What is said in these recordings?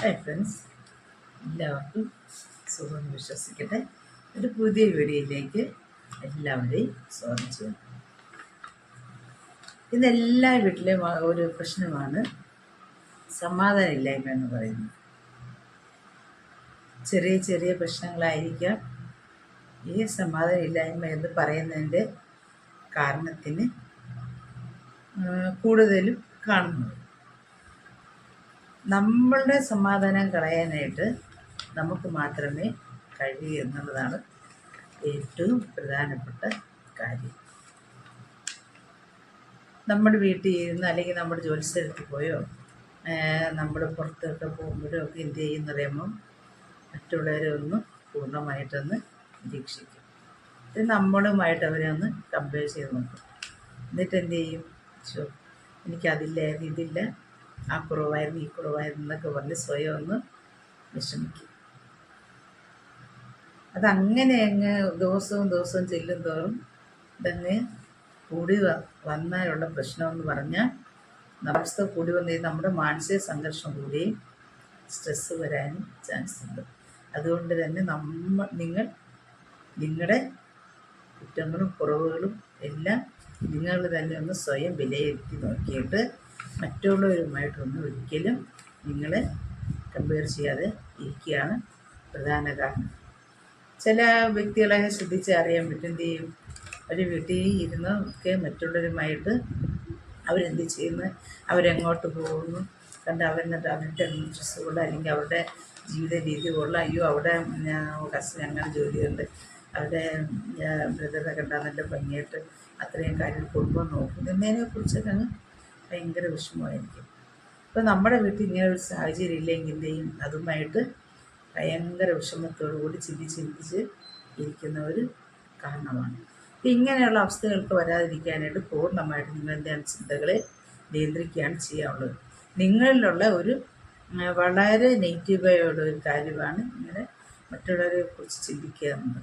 Hi friends എല്ലാവർക്കും സുഖം വിശ്വസിക്കട്ടെ. ഒരു പുതിയ വീഡിയോയിലേക്ക് എല്ലാവരെയും സ്വാഗതം ചെയ്യുന്നു. ഇന്ന് എല്ലാ വീട്ടിലെയും ഒരു പ്രശ്നമാണ് സമാധാനമില്ലായ്മ എന്ന് പറയുന്നത്. ചെറിയ ചെറിയ പ്രശ്നങ്ങളായിരിക്കാം. ഈ സമാധാനമില്ലായ്മ എന്ന് പറയുന്നതിന്റെ കാരണത്തിന് കൂടുതലും കാണുന്നത്. നമ്മളുടെ സമാധാനം കളയാനായിട്ട് നമുക്ക് മാത്രമേ കഴിയൂ എന്നുള്ളതാണ് ഏറ്റവും പ്രധാനപ്പെട്ട കാര്യം. നമ്മുടെ വീട്ടിൽ ഇരുന്ന് അല്ലെങ്കിൽ നമ്മുടെ ജോലിസ്ഥലത്ത് പോയോ നമ്മൾ പുറത്തൊക്കെ പോകുമ്പോഴോ ഒക്കെ എന്ത് ചെയ്യുന്ന പറയുമ്പം മറ്റുള്ളവരെ ഒന്ന് പൂർണമായിട്ടൊന്ന് നിരീക്ഷിക്കും. ഇത് നമ്മളുമായിട്ട് അവരെ ഒന്ന് കമ്പയർ ചെയ്ത് നോക്കും. എന്നിട്ട് എന്ത് ചെയ്യും? ശോ എനിക്കതില്ലായിരുന്നു ഇതില്ല. ആ കുറവായിരുന്നു ഈ കുറവായിരുന്നു എന്നൊക്കെ പറഞ്ഞ് സ്വയം ഒന്ന് വിഷമിക്കും. അതങ്ങനെ അങ്ങ് ദിവസവും ദിവസവും ചെല്ലും തോറും ഇതങ്ങ് കൂടി വന്നാലുള്ള പ്രശ്നമെന്ന് പറഞ്ഞാൽ അവസ്ഥ കൂടി വന്നു നമ്മുടെ മാനസിക സംഘർഷം കൂടി സ്ട്രെസ്സ് വരാനും ചാൻസ് ഉണ്ട്. അതുകൊണ്ട് തന്നെ നമ്മ നിങ്ങൾ നിങ്ങളുടെ കുറ്റങ്ങളും കുറവുകളും എല്ലാം നിങ്ങൾ തന്നെ ഒന്ന് സ്വയം വിലയിരുത്തി നോക്കിയിട്ട് മറ്റുള്ളവരുമായിട്ടൊന്നും ഒരിക്കലും നിങ്ങൾ കമ്പയർ ചെയ്യാതെ ഇരിക്കുകയാണ് പ്രധാന കാരണം. ചില വ്യക്തികളെ ശ്രദ്ധിച്ച് അറിയാൻ പറ്റും എന്ത് ചെയ്യും അവർ വീട്ടിൽ ഇരുന്ന് ഒക്കെ മറ്റുള്ളവരുമായിട്ട് അവരെന്ത് ചെയ്യുന്നു അവരെങ്ങോട്ട് പോകുന്നു കണ്ട് അവരെന്നിട്ട് അവരുടെ ഇൻട്രസ്റ്റ് കൊണ്ട് അല്ലെങ്കിൽ അവരുടെ ജീവിത രീതി കൊള്ള അയ്യോ അവിടെ കസിൻ അങ്ങനെ ജോലിയുണ്ട് അവരുടെ ബ്രദറെ കണ്ടാൽ നല്ല ഭംഗിയായിട്ട് അത്രയും കാര്യം കുടുംബം നോക്കുന്നതിനെ കുറിച്ചൊക്കെ ഭയങ്കര വിഷമമായിരിക്കും. ഇപ്പോൾ നമ്മുടെ വീട്ടിൽ ഇങ്ങനെ ഒരു സാഹചര്യം ഇല്ലെങ്കിൽ എന്ത് ചെയ്യും? അതുമായിട്ട് ഭയങ്കര വിഷമത്തോടു കൂടി ചിന്തിച്ച് ചിന്തിച്ച് ഒരു കാരണമാണ്. അപ്പം ഇങ്ങനെയുള്ള അവസ്ഥകൾക്ക് വരാതിരിക്കാനായിട്ട് പൂർണമായിട്ട് നിങ്ങൾ ചിന്തകളെ നിയന്ത്രിക്കുകയാണ് ചെയ്യാനുള്ളത്. നിങ്ങളിലുള്ള ഒരു വളരെ നെഗറ്റീവായുള്ള ഒരു കാര്യമാണ് ഇങ്ങനെ മറ്റുള്ളവരെ കുറിച്ച് ചിന്തിക്കുക എന്നത്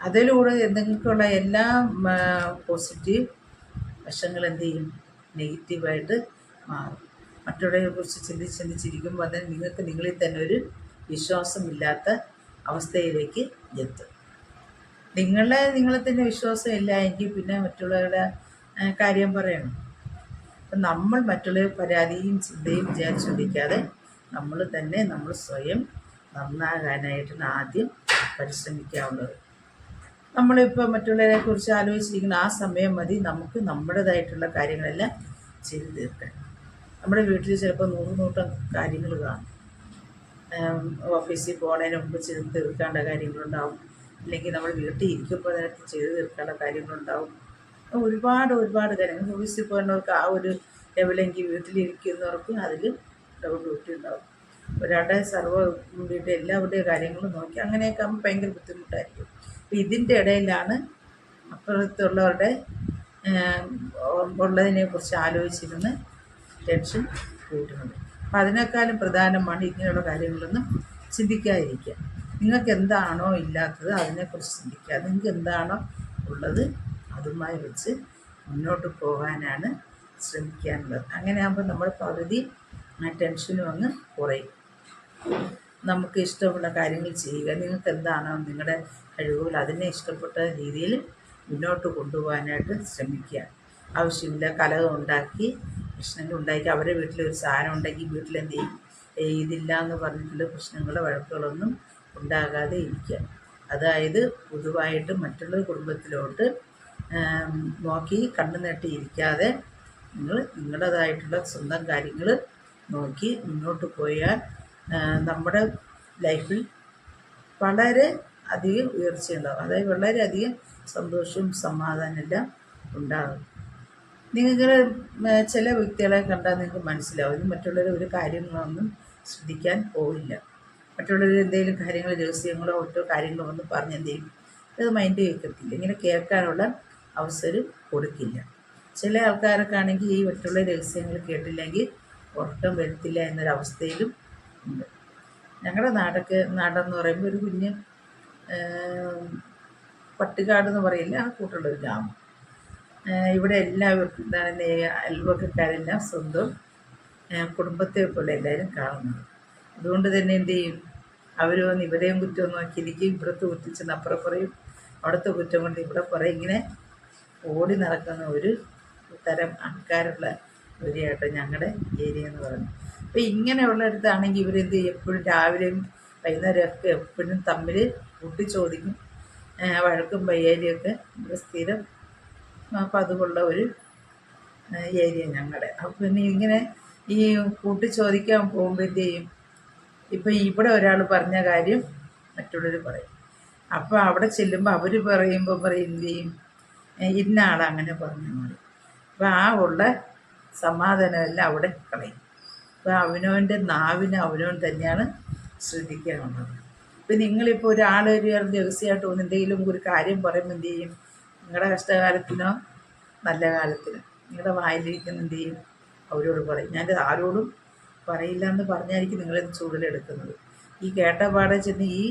അതിലൂടെ എന്തെങ്കിലുമുള്ള എല്ലാ പോസിറ്റീവ് വശങ്ങൾ എന്ത് ചെയ്യും? നെഗറ്റീവായിട്ട് മാറും. മറ്റുള്ളവരെ കുറിച്ച് ചിന്തിച്ച് ചിന്തിച്ചിരിക്കുമ്പോൾ തന്നെ നിങ്ങൾക്ക് നിങ്ങളിൽ തന്നെ ഒരു വിശ്വാസമില്ലാത്ത അവസ്ഥയിലേക്ക് എത്തും. നിങ്ങളെ നിങ്ങളെ തന്നെ വിശ്വാസം ഇല്ല എങ്കിൽ പിന്നെ മറ്റുള്ളവരുടെ കാര്യം പറയണം. അപ്പം നമ്മൾ മറ്റുള്ളവർ പരാതിയും ചിന്തയും വിചാരിച്ചുകൊണ്ടിരിക്കാതെ നമ്മൾ തന്നെ നമ്മൾ സ്വയം നന്നാകാനായിട്ടാണ് ആദ്യം പരിശ്രമിക്കാവുന്നത്. നമ്മളിപ്പോൾ മറ്റുള്ളവരെ കുറിച്ച് ആലോചിച്ചിരിക്കുന്ന ആ സമയം മതി. നമുക്ക് നമ്മുടേതായിട്ടുള്ള കാര്യങ്ങളെല്ലാം ചെയ്തു തീർക്കാൻ. നമ്മുടെ വീട്ടിൽ ചിലപ്പോൾ നൂറ് നൂറ്റം കാര്യങ്ങൾ കാണും. ഓഫീസിൽ പോകുന്നതിന് മുമ്പ് ചെയ്ത് തീർക്കേണ്ട കാര്യങ്ങളുണ്ടാവും. അല്ലെങ്കിൽ നമ്മൾ വീട്ടിൽ ഇരിക്കുമ്പോൾ നേരത്തെ ചെയ്ത് തീർക്കേണ്ട കാര്യങ്ങളുണ്ടാവും. ഒരുപാട് ഒരുപാട് കാര്യങ്ങൾ. ഓഫീസിൽ പോകുന്നവർക്ക് ആ ഒരു ലെവലെങ്കിൽ വീട്ടിലിരിക്കുന്നവർക്ക് അതിൽ ഡബിൾ ഡ്യൂട്ടി ഉണ്ടാവും. ഒരാളുടെ സർവ വീട്ടിൽ എല്ലാവരുടെയും കാര്യങ്ങളും നോക്കി അങ്ങനെയൊക്കെ ആകുമ്പോൾ ഭയങ്കര ബുദ്ധിമുട്ടായിരിക്കും. അപ്പം ഇതിന്റെ ഇടയിലാണ് അപ്പുറത്തുള്ളവരുടെ ഏം, ഉള്ളതിനെ കുറിച്ച് ആലോചിച്ചിരുന്ന് ടെൻഷൻ കൂട്ടുന്നത്. അപ്പം അതിനേക്കാളും പ്രധാനമാണ് ഇങ്ങനെയുള്ള കാര്യങ്ങളൊന്നും ചിന്തിക്കാതിരിക്കുക. നിങ്ങൾക്ക് എന്താണോ ഇല്ലാത്തത് അതിനെക്കുറിച്ച് ചിന്തിക്കുക. നിങ്ങൾക്ക് എന്താണോ ഉള്ളത് അതുമായി വെച്ച് മുന്നോട്ട് പോകാനാണ് ശ്രമിക്കാനുള്ളത്. അങ്ങനെ ആകുമ്പോൾ നമ്മൾ പകുതി ആ ടെൻഷനും അങ്ങ് കുറയും. നമുക്ക് ഇഷ്ടമുള്ള കാര്യങ്ങൾ ചെയ്യുക. നിങ്ങൾക്ക് എന്താണോ നിങ്ങളുടെ കഴിവുകൾ അതിനെ ഇഷ്ടപ്പെട്ട രീതിയിൽ മുന്നോട്ട് കൊണ്ടുപോകാനായിട്ട് ശ്രമിക്കുക. ആവശ്യമില്ല കലഹം ഉണ്ടാക്കി പ്രശ്നങ്ങൾ ഉണ്ടാക്കി അവരുടെ വീട്ടിലൊരു സാധനം ഉണ്ടെങ്കിൽ വീട്ടിലെന്ത് ചെയ്യും? ഇതില്ല എന്ന് പറഞ്ഞിട്ടുള്ള പ്രശ്നങ്ങൾ വഴക്കുകളൊന്നും ഉണ്ടാകാതെ ഇരിക്കുക. അതായത് പൊതുവായിട്ട് മറ്റുള്ള കുടുംബത്തിലോട്ട് നോക്കി കണ്ണു നീട്ടി ഇരിക്കാതെ നിങ്ങൾ നിങ്ങളുടേതായിട്ടുള്ള സ്വന്തം കാര്യങ്ങൾ നോക്കി മുന്നോട്ട് പോയാൽ നമ്മുടെ ലൈഫിൽ വളരെ അധികം ഉയർച്ചയുണ്ടാകും. അതായത് വളരെയധികം സന്തോഷവും സമാധാനം എല്ലാം ഉണ്ടാകും. നിങ്ങൾക്ക് ചില വ്യക്തികളെ കണ്ടാൽ നിങ്ങൾക്ക് മനസ്സിലാവും. ഇത് മറ്റുള്ളവർ ഒരു കാര്യങ്ങളൊന്നും ശ്രദ്ധിക്കാൻ പോവില്ല. മറ്റുള്ളവർ എന്തെങ്കിലും കാര്യങ്ങൾ രഹസ്യങ്ങളോ ഒറ്റോ കാര്യങ്ങളോ ഒന്നും പറഞ്ഞ് എന്തെങ്കിലും അത് മൈൻഡ് കേൾക്കത്തില്ല ഇങ്ങനെ കേൾക്കാനുള്ള അവസരം കൊടുക്കില്ല. ചില ആൾക്കാരൊക്കെ ആണെങ്കിൽ ഈ മറ്റുള്ള രഹസ്യങ്ങൾ കേട്ടില്ലെങ്കിൽ ഉറക്കം വരത്തില്ല എന്നൊരവസ്ഥയിലും ഉണ്ട്. ഞങ്ങളുടെ നാടൊക്കെ നാടെന്ന് പറയുമ്പോൾ ഒരു കുഞ്ഞ് പട്ടുകാട് എന്ന് പറയില്ല ആ കൂട്ടുള്ള ഒരു ഗ്രാമം. ഇവിടെ എല്ലാവർക്കും എന്താണ് അയൽവക്കക്കാരെല്ലാം സ്വന്തം കുടുംബത്തെ പോലെ എല്ലാവരും കാണുന്നത്. അതുകൊണ്ട് തന്നെ എന്ത് ചെയ്യും? അവർ വന്ന് ഇവരെയും കുറ്റം നോക്കിയിരിക്കും ഇവിടുത്തെ കുറ്റിച്ചെന്ന് അപ്പുറം പറയും അവിടുത്തെ കുറ്റം കൊണ്ട് ഇവിടെ പറയും ഇങ്ങനെ ഓടി നടക്കുന്ന ഒരു തരം ആൾക്കാരുള്ള ഏരിയയാട്ടോ ഞങ്ങളുടെ ഏരിയ എന്ന് പറഞ്ഞു അപ്പോൾ ഇങ്ങനെയുള്ളിടത്താണെങ്കിൽ ഇവരെന്ത് എപ്പോഴും രാവിലെയും വൈകുന്നേരമൊക്കെ എപ്പോഴും തമ്മിൽ കൂട്ടി ചോദിക്കും വഴക്കും പയ്യാരിയൊക്കെ സ്ഥിരം അപ്പം പതിവുള്ള ഒരു ഏരിയ ഞങ്ങളുടെ അപ്പം പിന്നെ ഇങ്ങനെ ഈ കൂട്ടി ചോദിക്കാൻ പോകുമ്പോൾ എന്ത് ചെയ്യും ഇപ്പം ഇവിടെ ഒരാൾ പറഞ്ഞ കാര്യം മറ്റുള്ളവർ പറയും. അപ്പോൾ അവിടെ ചെല്ലുമ്പോൾ അവർ പറയുമ്പോൾ പറയും എന്ത് ചെയ്യും? "ഏ, ഇന്ന ആളങ്ങനെ പറഞ്ഞു അപ്പം അപ്പോൾ ആ ഉള്ള സമാധാനമെല്ലാം അവിടെ കളയും. അപ്പോൾ അവനവന്റെ നാവിന് അവനവൻ തന്നെയാണ് ശ്രദ്ധിക്കാനുള്ളത് ഇപ്പം നിങ്ങളിപ്പോൾ ഒരാൾ ഒരു രഹസ്യമായിട്ട് ഒന്ന് എന്തെങ്കിലും ഒരു കാര്യം പറയുമ്പോൾ എന്ത് ചെയ്യും? നിങ്ങളുടെ കഷ്ടകാലത്തിനോ നല്ല കാലത്തിനോ നിങ്ങളുടെ വായിലിരിക്കുന്ന എന്ത് ചെയ്യും? അവരോട് പറയും. ഞാൻ ആരോടും പറയില്ല എന്ന് പറഞ്ഞായിരിക്കും നിങ്ങളിത് ചൂടിലെടുക്കുന്നത് ഈ കേട്ട പാടെ ചെന്ന് ഈ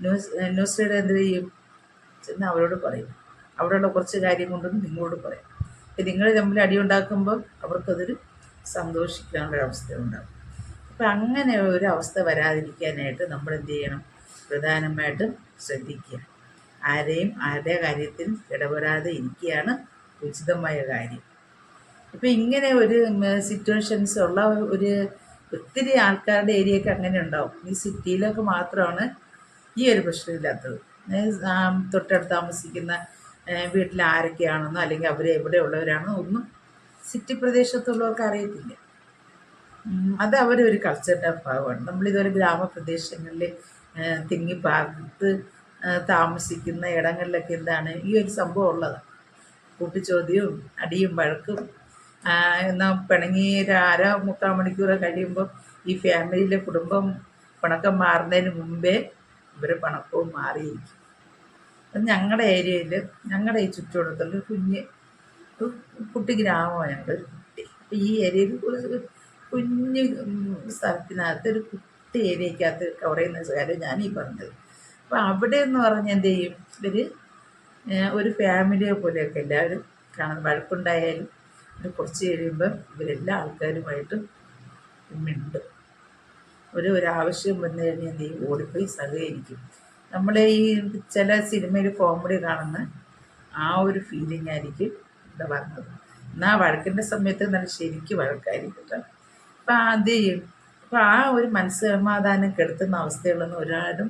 ന്യൂസ് ന്യൂസ് റീഡർ എന്ത് ചെയ്യും? ചെന്ന് അവരോട് പറയും. അവിടെയുള്ള കുറച്ച് കാര്യം കൊണ്ടൊന്ന് നിങ്ങളോട് പറയും. അപ്പം നിങ്ങൾ തമ്മിൽ അടിയുണ്ടാക്കുമ്പോൾ അവർക്കതൊരു സന്തോഷിക്കാനുള്ള അവസ്ഥ ഉണ്ടാവും അപ്പം അങ്ങനെ ഒരു അവസ്ഥ വരാതിരിക്കാനായിട്ട് നമ്മൾ എന്ത് ചെയ്യണം പ്രധാനമായിട്ടും ശ്രദ്ധിക്കുക. ആരെയും ആരുടെ കാര്യത്തിൽ ഇടപെടാതെ ഇരിക്കുകയാണ് ഉചിതമായ കാര്യം. ഇപ്പം ഇങ്ങനെ ഒരു സിറ്റുവേഷൻസ് ഉള്ള ഒരു ഒത്തിരി ആൾക്കാരുടെ ഏരിയയൊക്കെ അങ്ങനെ ഉണ്ടാവും. ഈ സിറ്റിയിലൊക്കെ മാത്രമാണ് ഈ ഒരു പ്രശ്നമില്ലാത്തത്. തൊട്ടടുത്ത് താമസിക്കുന്ന വീട്ടിൽ ആരൊക്കെയാണെന്നോ അല്ലെങ്കിൽ അവർ എവിടെയുള്ളവരാണെന്നോ ഒന്നും സിറ്റി പ്രദേശത്തുള്ളവർക്ക് അറിയത്തില്ല. അത് അവരുടെ ഒരു കൾച്ചറിന്റെ ഭാഗമാണ്. നമ്മളിതുപോലെ ഗ്രാമപ്രദേശങ്ങളിൽ തിങ്ങി പാർത്ത് താമസിക്കുന്ന ഇടങ്ങളിലൊക്കെ എന്താണ് ഈ ഒരു സംഭവം ഉള്ളതാണ് കൂട്ടിച്ചോദ്യവും അടിയും വഴക്കും എന്നാൽ പിണങ്ങി ഒരു അര മുക്കാൽ മണിക്കൂർ കഴിയുമ്പോൾ ഈ ഫാമിലിയിലെ കുടുംബം പിണക്കം മാറുന്നതിന് മുമ്പേ ഇവരെ പണക്കവും മാറിയിരിക്കും. അത് ഞങ്ങളുടെ ഏരിയയിൽ ഞങ്ങളുടെ ഈ ചുറ്റുവട്ടത്തിൽ കുഞ്ഞ് കുട്ടി ഗ്രാമമാണ് ഞങ്ങളുടെ കുട്ടി. അപ്പം ഈ ഏരിയയിൽ കുഞ്ഞ് സ്ഥലത്തിനകത്ത് ഒരു കുട്ടി ഏരിയക്കകത്ത് കവർ ചെയ്യുന്ന കാര്യം ഞാനീ പറഞ്ഞത്. അപ്പോൾ അവിടെ എന്ന് പറഞ്ഞാൽ എന്ത് ചെയ്യും? ഇവർ ഒരു ഫാമിലിയെ പോലെയൊക്കെ എല്ലാവരും കാണുന്നത് വഴക്കുണ്ടായാലും ഒരു കുറച്ച് കഴിയുമ്പം ഇവരെല്ലാ ആൾക്കാരുമായിട്ടും മിണ്ടും. ഒരു ഒരു ആവശ്യം വന്നു കഴിഞ്ഞാൽ എന്ത് ചെയ്യും? ഓടിപ്പോയി സഹകരിക്കും. നമ്മൾ ഈ ചില സിനിമയിൽ കോമഡി കാണുന്ന ആ ഒരു ഫീലിംഗ് ആയിരിക്കും വന്നത്. എന്നാൽ വഴക്കിന്റെ സമയത്ത് നല്ല ശരിക്ക് വഴക്കായിരിക്കും അപ്പം ചെയ്യും അപ്പം ആ ഒരു മനസ്സമാധാനം കെടുത്തുന്ന അവസ്ഥയുള്ളതെന്ന് ഒരാളും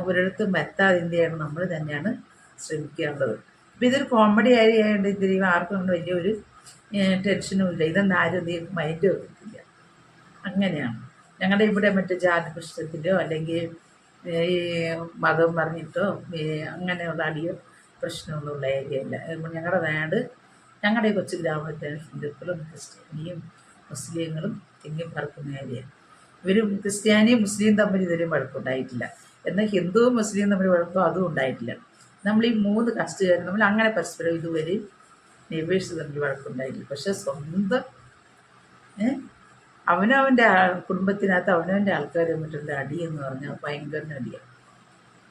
ഒരിടത്തും എത്താതെ എന്ത് ചെയ്യണം? നമ്മൾ തന്നെയാണ് ശ്രമിക്കേണ്ടത്. അപ്പം ഇതൊരു കോമഡി ആയതുകൊണ്ട് ഇതിൽ ആർക്കും കൊണ്ട് വലിയൊരു ടെൻഷനും ഇല്ല. ഇതൊന്നും ആരും എന്ത് മൈൻഡ് വെക്കത്തില്ല അങ്ങനെയാണ്. ഞങ്ങളുടെ ഇവിടെ മറ്റേ പ്രശ്നത്തിലോ അല്ലെങ്കിൽ ഈ മതം പറഞ്ഞിട്ടോ അങ്ങനെയുള്ള അടിയോ പ്രശ്നമൊന്നുമുള്ള ഏരിയ അല്ല ഞങ്ങളുടെ നാട് ഞങ്ങളുടെ ഈ കൊച്ചു ഗ്രാമത്തിൽ ഹിന്ദുക്കളും ക്രിസ്ത്യാനിയും മുസ്ലിങ്ങളും തിങ്ങി പറക്കുന്ന ഏരിയ. ഇവരും ക്രിസ്ത്യാനിയും മുസ്ലിം തമ്മിൽ ഇതുവരെയും വഴക്കുണ്ടായിട്ടില്ല. എന്നാൽ ഹിന്ദുവും മുസ്ലിം തമ്മിൽ വഴക്കും അതും ഉണ്ടായിട്ടില്ല. നമ്മൾ ഈ മൂന്ന് കസ്റ്റുകാർ നമ്മൾ അങ്ങനെ പരസ്പരം ഇതുവരെ നെയ്ബേഴ്സ് തമ്മിൽ വഴക്കുണ്ടായിട്ടില്ല. പക്ഷെ സ്വന്തം അവനവന്റെ കുടുംബത്തിനകത്ത് അവനവന്റെ ആൾക്കാർ തമ്മിലുള്ള അടി എന്ന് പറഞ്ഞാൽ ഭയങ്കര അടിയാണ്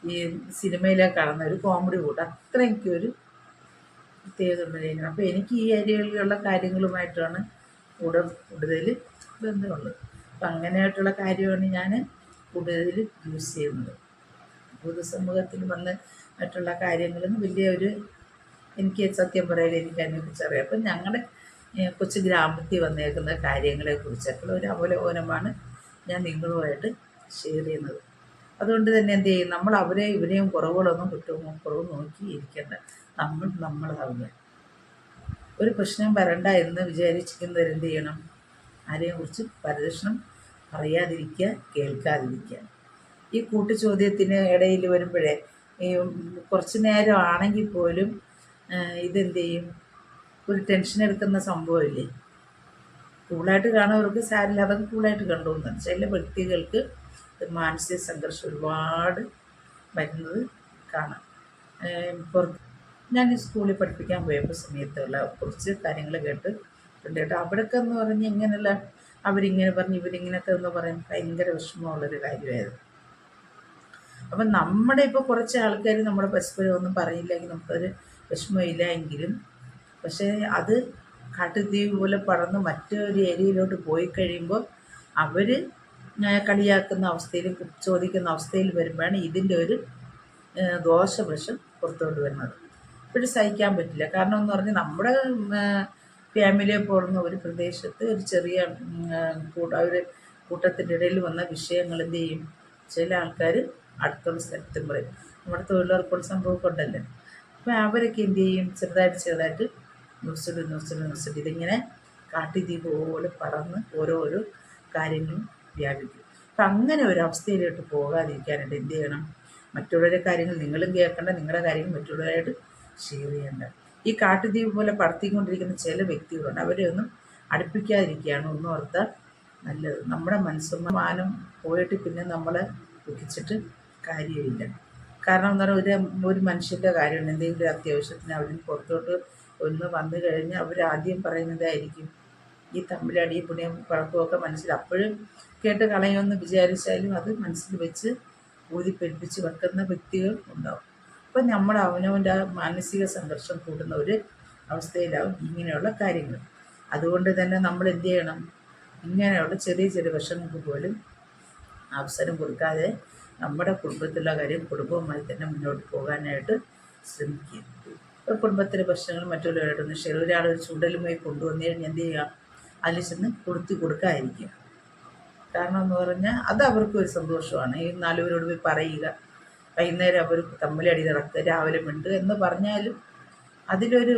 ഈ സിനിമയിലെ കാണുന്ന ഒരു കോമഡി കൂട്ട് അത്ര എനിക്കൊരു പ്രത്യേകത ഏരിയ അപ്പോൾ എനിക്ക് ഈ ഏരിയകളിലുള്ള കാര്യങ്ങളുമായിട്ടാണ് കൂടെ കൂടുതൽ ബന്ധമുള്ളത്. അപ്പം അങ്ങനെയായിട്ടുള്ള കാര്യമാണ് ഞാൻ കൂടുതൽ യൂസ് ചെയ്യുന്നത്. പൊതുസമൂഹത്തിൽ വന്ന് മറ്റുള്ള കാര്യങ്ങളൊന്നും വലിയ ഒരു എനിക്ക് സത്യം പറയാൻ എനിക്ക് അതിനെക്കുറിച്ച് അറിയാം. അപ്പം ഞങ്ങളുടെ കൊച്ചു ഗ്രാമത്തിൽ വന്നേക്കുന്ന കാര്യങ്ങളെക്കുറിച്ചൊക്കെ ഒരു അവലോകനമാണ് ഞാൻ നിങ്ങളുമായിട്ട് ഷെയർ ചെയ്യുന്നത്. അതുകൊണ്ട് തന്നെ എന്ത് ചെയ്യും? നമ്മൾ അവരെ ഇവരെയും കുറവുകളൊന്നും കുറ്റവും കുറവും നോക്കി ഇരിക്കേണ്ട. നമ്മൾ നമ്മൾ നമ്മളാവുക ഒരു പ്രശ്നം വരണ്ട എന്ന് വിചാരിച്ചിരിക്കുന്നവർ എന്ത് ചെയ്യണം? ആരെയും കുറിച്ച് പരദർശനം അറിയാതിരിക്കുക കേൾക്കാതിരിക്കുക. ഈ കൂട്ടുചോദ്യത്തിന് ഇടയിൽ വരുമ്പോഴേ ഈ കുറച്ച് നേരം ആണെങ്കിൽ പോലും ഇതെന്ത് ചെയ്യും? ഒരു ടെൻഷൻ എടുക്കുന്ന സംഭവമില്ലേ കൂളായിട്ട് കാണുന്നവർക്ക് സാരില്ല. അതൊക്കെ കൂളായിട്ട് കണ്ടുകൊണ്ടാണ് ചില വ്യക്തികൾക്ക് മാനസിക സംഘർഷം ഒരുപാട് വരുന്നത് കാണാം. പുറത്ത് ഞാൻ ഈ സ്കൂളിൽ പഠിപ്പിക്കാൻ പോയപ്പോൾ സമയത്തുള്ള കുറച്ച് കാര്യങ്ങൾ കേട്ട് കേട്ടോ. അവിടെയൊക്കെ എന്ന് പറഞ്ഞ് ഇങ്ങനെയുള്ള അവരിങ്ങനെ പറഞ്ഞ് ഇവരിങ്ങനെയൊക്കെ എന്ന് പറയാൻ ഭയങ്കര വിഷമമുള്ളൊരു കാര്യമായിരുന്നു. അപ്പം നമ്മുടെ ഇപ്പോൾ കുറച്ച് ആൾക്കാർ നമ്മുടെ പരസ്പരം ഒന്നും പറയില്ലെങ്കിൽ നമുക്കൊരു വിഷമമില്ല എങ്കിലും പക്ഷേ അത് കാട്ടുതീ പോലെ പടർന്ന് മറ്റൊരു ഏരിയയിലോട്ട് പോയി കഴിയുമ്പോൾ അവർ കളിയാക്കുന്ന അവസ്ഥയിലും ചോദിക്കുന്ന അവസ്ഥയിൽ വരുമ്പോഴാണ് ഇതിന്റെ ഒരു ദോഷവശം പുറത്തോട്ട് വരുന്നത്. ഇപ്പോഴും സഹിക്കാൻ പറ്റില്ല. കാരണം എന്ന് പറഞ്ഞാൽ നമ്മുടെ ഫാമിലിയെ പോകുന്ന ഒരു പ്രദേശത്ത് ഒരു ചെറിയ കൂട്ട ഒരു കൂട്ടത്തിന്റെ ഇടയിൽ വന്ന വിഷയങ്ങൾ ചെയ്യും? ചില ആൾക്കാർ അടുത്തുള്ള സ്ഥലത്തും പറയും. നമ്മുടെ തൊഴിലുറപ്പുള്ള സംഭവമൊക്കെ ഉണ്ടല്ലോ. അപ്പം അവരൊക്കെ എന്ത് ചെയ്യും? ചെറുതായിട്ട് ചെറുതായിട്ട് ന്യൂസിഡ് ന്യൂസിഡ് ന്യൂസിഡ് ഇതിങ്ങനെ കാട്ടിത്തീ പോലെ പറന്ന് ഓരോരോ കാര്യങ്ങളും വ്യാപിക്കും അപ്പം അങ്ങനെ ഒരു അവസ്ഥയിലോട്ട് പോകാതിരിക്കാനായിട്ട് എന്ത് ചെയ്യണം? മറ്റുള്ളവരുടെ കാര്യങ്ങൾ നിങ്ങളും കേൾക്കേണ്ട നിങ്ങളുടെ കാര്യങ്ങൾ മറ്റുള്ളവരായിട്ട് ഷെയർ ചെയ്യേണ്ട. ഈ കാട്ടുതീ പോലെ പറത്തിക്കൊണ്ടിരിക്കുന്ന ചില വ്യക്തികളുണ്ട്. അവരെ ഒന്നും അടുപ്പിക്കാതിരിക്കുകയാണ്. ഒന്നും ഓർത്താൽ നല്ലത്. നമ്മുടെ മനസ്സമാനം പോയിട്ട് പിന്നെ നമ്മളെ ദുഃഖിച്ചിട്ട് കാര്യമില്ല. കാരണം എന്ന് പറഞ്ഞാൽ ഒരു ഒരു മനുഷ്യന്റെ കാര്യമാണ് എന്തെങ്കിലും അത്യാവശ്യത്തിന് അവരിന് പുറത്തോട്ട് ഒന്ന് വന്നു കഴിഞ്ഞാൽ അവർ ആദ്യം പറയുന്നതായിരിക്കും. ഈ തമ്മിലടി പുണ്യം പഴക്കമൊക്കെ മനസ്സിൽ അപ്പോഴും കേട്ട് കളയുമെന്ന് വിചാരിച്ചാലും അത് മനസ്സിൽ വെച്ച് ഊതിപ്പെരുപ്പിച്ച് വെക്കുന്ന വ്യക്തികൾ ഉണ്ടാവും. അപ്പം നമ്മൾ അവനവന്റെ ആ മാനസിക സംഘർഷം കൂടുന്ന ഒരു അവസ്ഥയിലാവും ഇങ്ങനെയുള്ള കാര്യങ്ങൾ. അതുകൊണ്ട് തന്നെ നമ്മൾ എന്ത് ചെയ്യണം? ഇങ്ങനെയുള്ള ചെറിയ ചെറിയ വിഷമങ്ങൾക്ക് പോലും അവസരം കൊടുക്കാതെ നമ്മുടെ കുടുംബത്തിലുള്ള കാര്യം കുടുംബവുമായി തന്നെ മുന്നോട്ട് പോകാനായിട്ട് ശ്രമിക്കുക. ഇപ്പോൾ കുടുംബത്തിലെ പ്രശ്നങ്ങൾ മറ്റുള്ളവരായിട്ടൊന്നും ഷെയർ ഒരാളൊരു ചൂടലുമായി കൊണ്ടുവന്നു കഴിഞ്ഞാൽ എന്ത് ചെയ്യുക? അതിൽ ചെന്ന് കൊടുത്തി കൊടുക്കാതിരിക്കുക. കാരണം എന്ന് പറഞ്ഞാൽ അത് അവർക്കും ഒരു സന്തോഷമാണ്. ഈ നാലുപേരോട് പോയി പറയുക. വൈകുന്നേരം അവർ തമ്മിലടി നടക്കുക രാവിലെ മിണ്ട് എന്ന് പറഞ്ഞാലും അതിലൊരു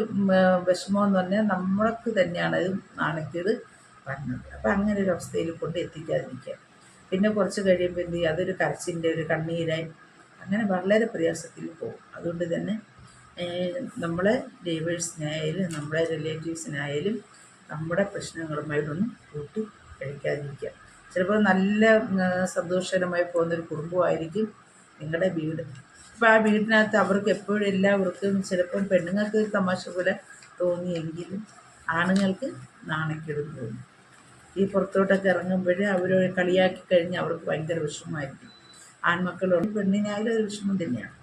വിഷമമെന്ന് പറഞ്ഞാൽ നമ്മൾക്ക് തന്നെയാണ് അത് നാണക്കേട് പറഞ്ഞത് അപ്പം അങ്ങനെ ഒരു അവസ്ഥയിൽ കൊണ്ട് എത്തിക്കാതിരിക്കുക. പിന്നെ കുറച്ച് കഴിയുമ്പോൾ എന്ത് ചെയ്യുക? അതൊരു കരച്ചിന്റെ ഒരു കണ്ണീരായി അങ്ങനെ വളരെ പ്രയാസത്തിൽ പോകും. അതുകൊണ്ട് തന്നെ നമ്മളെ ഡേവേഴ്സിനായാലും നമ്മളെ റിലേറ്റീവ്സിനായാലും നമ്മുടെ പ്രശ്നങ്ങളുമായിട്ടൊന്നും കൂട്ടി കഴിക്കാതിരിക്കുക. ചിലപ്പോൾ നല്ല സന്തോഷകരമായി പോകുന്നൊരു കുടുംബമായിരിക്കും നിങ്ങളുടെ വീട്. അപ്പോൾ ആ വീടിനകത്ത് അവർക്ക് എപ്പോഴും എല്ലാവർക്കും ചിലപ്പം പെണ്ണുങ്ങൾക്ക് തമാശ പോലെ തോന്നിയെങ്കിലും ആണുങ്ങൾക്ക് നാണക്കേടും തോന്നി. ഈ പുറത്തോട്ടൊക്കെ ഇറങ്ങുമ്പോഴേ അവർ കളിയാക്കി കഴിഞ്ഞ് അവർക്ക് ഭയങ്കര വിഷമമായിരിക്കും. ആൺമക്കളോട് പെണ്ണിനായാലും ഒരു വിഷമം തന്നെയാണ്.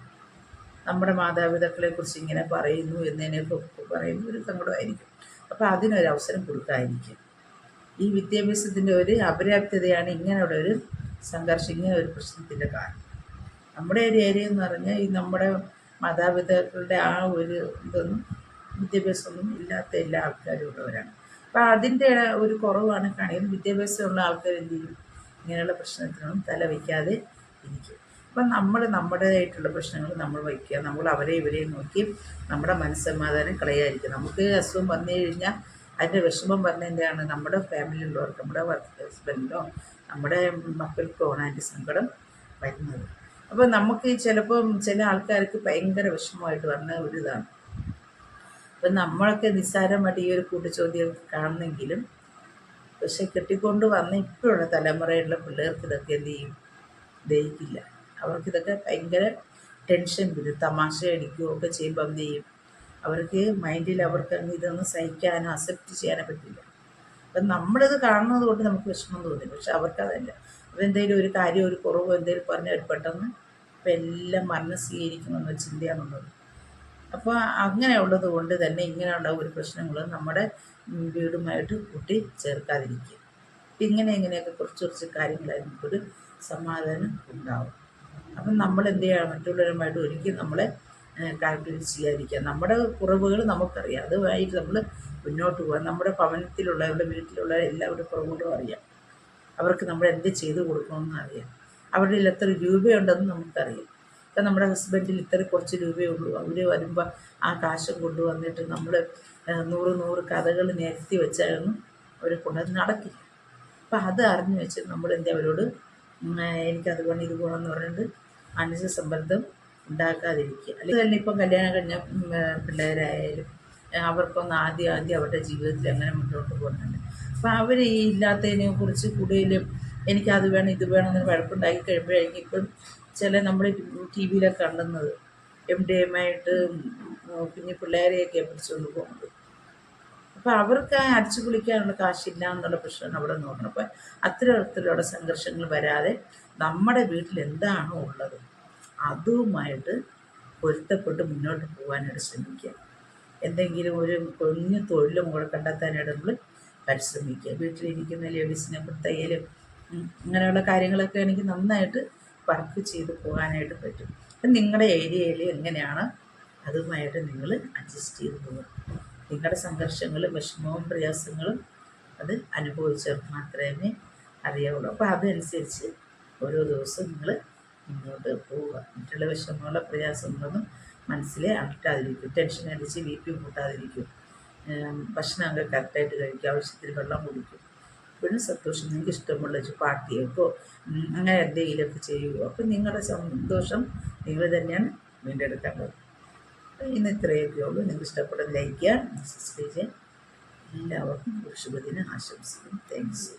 നമ്മുടെ മാതാപിതാക്കളെ കുറിച്ച് ഇങ്ങനെ പറയുന്നു എന്നതിനെയൊക്കെ പറയുമ്പോൾ ഒരു സങ്കടമായിരിക്കും. അപ്പോൾ അതിനൊരു അവസരം കൊടുക്കാതിരിക്കും ഈ വിദ്യാഭ്യാസത്തിന്റെ ഒരു അപര്യാപ്തതയാണ് ഇങ്ങനെയുള്ള ഒരു സംഘർഷം ഇങ്ങനെ ഒരു പ്രശ്നത്തിന്റെ കാരണം. നമ്മുടെ ഒരു ഏരിയ എന്ന് പറഞ്ഞാൽ ഈ നമ്മുടെ മാതാപിതാക്കളുടെ ആ ഒരു ഇതൊന്നും വിദ്യാഭ്യാസമൊന്നും ഇല്ലാത്ത എല്ലാ ആൾക്കാരും ഉള്ളവരാണ്. അപ്പോൾ അതിന്റെ ഒരു കുറവാണ്. കാണിക്കുന്നത് വിദ്യാഭ്യാസമുള്ള ആൾക്കാർ എന്ത് ചെയ്യും? ഇങ്ങനെയുള്ള പ്രശ്നത്തിനൊന്നും തല വയ്ക്കാതെ ഇരിക്കും. അപ്പം നമ്മൾ നമ്മുടേതായിട്ടുള്ള പ്രശ്നങ്ങൾ നമ്മൾ വയ്ക്കുക. നമ്മൾ അവരെ ഇവരെയും നോക്കി നമ്മുടെ മനസ്സമാധാനം കളയാതിരിക്കുക. നമുക്ക് അസുഖം വന്നു കഴിഞ്ഞാൽ അതിന്റെ വിഷമം പറഞ്ഞതിന്റെയാണ് നമ്മുടെ ഫാമിലിയിലുള്ളവർക്ക് നമ്മുടെ വർക്ക് ഹസ്ബൻഡിനോ നമ്മുടെ മക്കൾക്കോ ആണ് അതിന്റെ സങ്കടം വരുന്നത്. അപ്പോൾ നമുക്ക് ചിലപ്പം ചില ആൾക്കാർക്ക് ഭയങ്കര വിഷമമായിട്ട് വരുന്ന ഒരു ഇതാണ്. അപ്പം നമ്മളൊക്കെ നിസ്സാരമായിട്ട് ഈ ഒരു കൂട്ടുചോദ്യം കാണുന്നെങ്കിലും പക്ഷെ കെട്ടിക്കൊണ്ട് വന്ന ഇപ്പോഴുള്ള തലമുറയിലുള്ള പിള്ളേർക്ക് ഇതൊക്കെ എന്ത് ചെയ്യും? ദഹിക്കില്ല. അവർക്കിതൊക്കെ ഭയങ്കര ടെൻഷൻ വരും. തമാശ അടിക്കുകയോ ഒക്കെ ചെയ്യുമ്പോൾ എന്ത് ചെയ്യും? അവർക്ക് മൈൻഡിൽ അവർക്ക് അങ്ങ് ഇതൊന്നും സഹിക്കാനോ അക്സെപ്റ്റ് ചെയ്യാനോ പറ്റില്ല. അപ്പം നമ്മളിത് കാണുന്നത് കൊണ്ട് നമുക്ക് വിഷമം തോന്നില്ല പക്ഷെ അവർക്കതല്ല അതെന്തെങ്കിലും ഒരു കാര്യം ഒരു കുറവോ എന്തെങ്കിലും പറഞ്ഞാൽ അവർ പെട്ടെന്ന് ഇപ്പം എല്ലാം മരണം സ്വീകരിക്കുമെന്ന ചിന്തയാണുള്ളത്. അപ്പോൾ അങ്ങനെയുള്ളത് കൊണ്ട് തന്നെ ഇങ്ങനെയുള്ള ഒരു പ്രശ്നങ്ങൾ നമ്മുടെ വീടുമായിട്ട് കൂട്ടി ചേർക്കാതിരിക്കുക. ഇങ്ങനെ ഇങ്ങനെയൊക്കെ കുറച്ച് കുറച്ച് കാര്യങ്ങളായി നമുക്കൊരു സമാധാനം ഉണ്ടാവും. അപ്പം നമ്മൾ എന്ത് ചെയ്യണം? മറ്റുള്ളവരുമായിട്ട് ഒരിക്കലും നമ്മളെ കാൽക്കുലേറ്റ് ചെയ്യാതിരിക്കുക. നമ്മുടെ കുറവുകൾ നമുക്കറിയാം. അതുമായിട്ട് നമ്മൾ മുന്നോട്ട് പോകാം നമ്മുടെ ഭവനത്തിലുള്ളവരുടെ വീട്ടിലുള്ള എല്ലാവരുടെ കുറവുകളും അറിയാം. അവർക്ക് നമ്മൾ എന്ത് ചെയ്തു കൊടുക്കണമെന്ന് അറിയാം. അവരുടെ കയ്യിൽ എത്ര രൂപയുണ്ടെന്ന് നമുക്കറിയാം. ഇപ്പം നമ്മുടെ ഹസ്ബൻഡിൽ ഇത്ര കുറച്ച് രൂപയേ ഉള്ളൂ. അവർ വരുമ്പോൾ ആ കാശ് കൊണ്ടുവന്നിട്ട് നമ്മൾ നൂറ് നൂറ് കഥകൾ നിരത്തി വെച്ചാലൊന്നും അവരെ കൊണ്ടത് നടക്കില്ല. അപ്പം അത് അറിഞ്ഞു വെച്ച് നമ്മൾ എന്താ അവരോട് എനിക്കത് വേണം ഇത് എന്ന് പറഞ്ഞിട്ട് മാനസിക സമ്മർദ്ദം ഉണ്ടാക്കാതിരിക്കുക. അല്ലെങ്കിൽ തന്നെ ഇപ്പം കല്യാണം കഴിഞ്ഞ പിള്ളേരായാലും അവർക്കൊന്ന് ആദ്യം ആദ്യം അവരുടെ ജീവിതത്തിൽ അങ്ങനെ മുന്നോട്ട് പോകുന്നുണ്ട്. അപ്പോൾ അവർ ഈ ഇല്ലാത്തതിനെ കുറിച്ച് കൂടുതലും എനിക്കത് വേണം ഇത് വേണം എന്ന് വഴക്കുണ്ടാക്കി കഴിയുമ്പോഴായിരിക്കും ഇപ്പം ചില നമ്മൾ ടി വിയിലൊക്കെ കണ്ടുന്നത് എം ഡി എം ആയിട്ട് കുഞ്ഞു പിള്ളേരെയൊക്കെ പിടിച്ചുകൊണ്ട് പോകുന്നത്. അപ്പോൾ അവർക്ക് ആ അടിച്ചു കുളിക്കാനുള്ള കാശില്ല എന്നുള്ള പ്രശ്നം അവിടെ നോക്കണം. അപ്പോൾ അത്തരത്തിലുള്ള സംഘർഷങ്ങൾ വരാതെ നമ്മുടെ വീട്ടിൽ എന്താണോ ഉള്ളത് അതുമായിട്ട് പൊരുത്തപ്പെട്ട് മുന്നോട്ട് പോകാനായിട്ട് ശ്രമിക്കുക. എന്തെങ്കിലും ഒരു കുഞ്ഞു തൊഴിലും കൂടെ കണ്ടെത്താനായിട്ട് നമ്മൾ പരിശ്രമിക്കുക. വീട്ടിലിരിക്കുന്ന ലേഡീസിനെ ഉം. അങ്ങനെയുള്ള കാര്യങ്ങളൊക്കെ എനിക്ക് നന്നായിട്ട് വർക്ക് ചെയ്ത് പോകാനായിട്ട് പറ്റും. അപ്പം നിങ്ങളുടെ ഏരിയയിൽ എങ്ങനെയാണ് അതുമായിട്ട് നിങ്ങൾ അഡ്ജസ്റ്റ് ചെയ്ത് പോകുക നിങ്ങളുടെ സംഘർഷങ്ങളും വിഷമവും പ്രയാസങ്ങളും അത് അനുഭവിച്ചവർക്ക് മാത്രമേ അറിയാവുള്ളൂ. അപ്പോൾ അതനുസരിച്ച് ഓരോ ദിവസവും നിങ്ങൾ മുന്നോട്ട് പോവുക. മറ്റുള്ള വിഷമങ്ങളുടെ പ്രയാസങ്ങളൊന്നും മനസ്സിൽ അകറ്റാതിരിക്കും ടെൻഷൻ അടിച്ച് ബി പി കൂട്ടാതിരിക്കും ഭക്ഷണമൊക്കെ കറക്റ്റായിട്ട് കഴിക്കും. ആവശ്യത്തിന് വെള്ളം കുടിക്കും. എപ്പോഴും സന്തോഷം. നിങ്ങൾക്ക് ഇഷ്ടമുള്ള ഒരു കേൾക്കോ അങ്ങനെ എന്തെങ്കിലുമൊക്കെ ചെയ്യുമോ അപ്പം നിങ്ങളുടെ സന്തോഷം നിങ്ങൾ തന്നെയാണ് വീണ്ടെടുക്കാൻ പോകുന്നത്. ഇന്ന് ഇത്രയൊക്കെ ഉള്ളൂ. നിങ്ങൾക്ക് ഇഷ്ടപ്പെടുന്ന ലൈക്ക് ചെയ്യുക സബ്സ്ക്രൈബ് ചെയ്യാൻ എല്ലാവർക്കും ശുഭദിനം ആശംസിക്കുന്നു. താങ്ക്സ്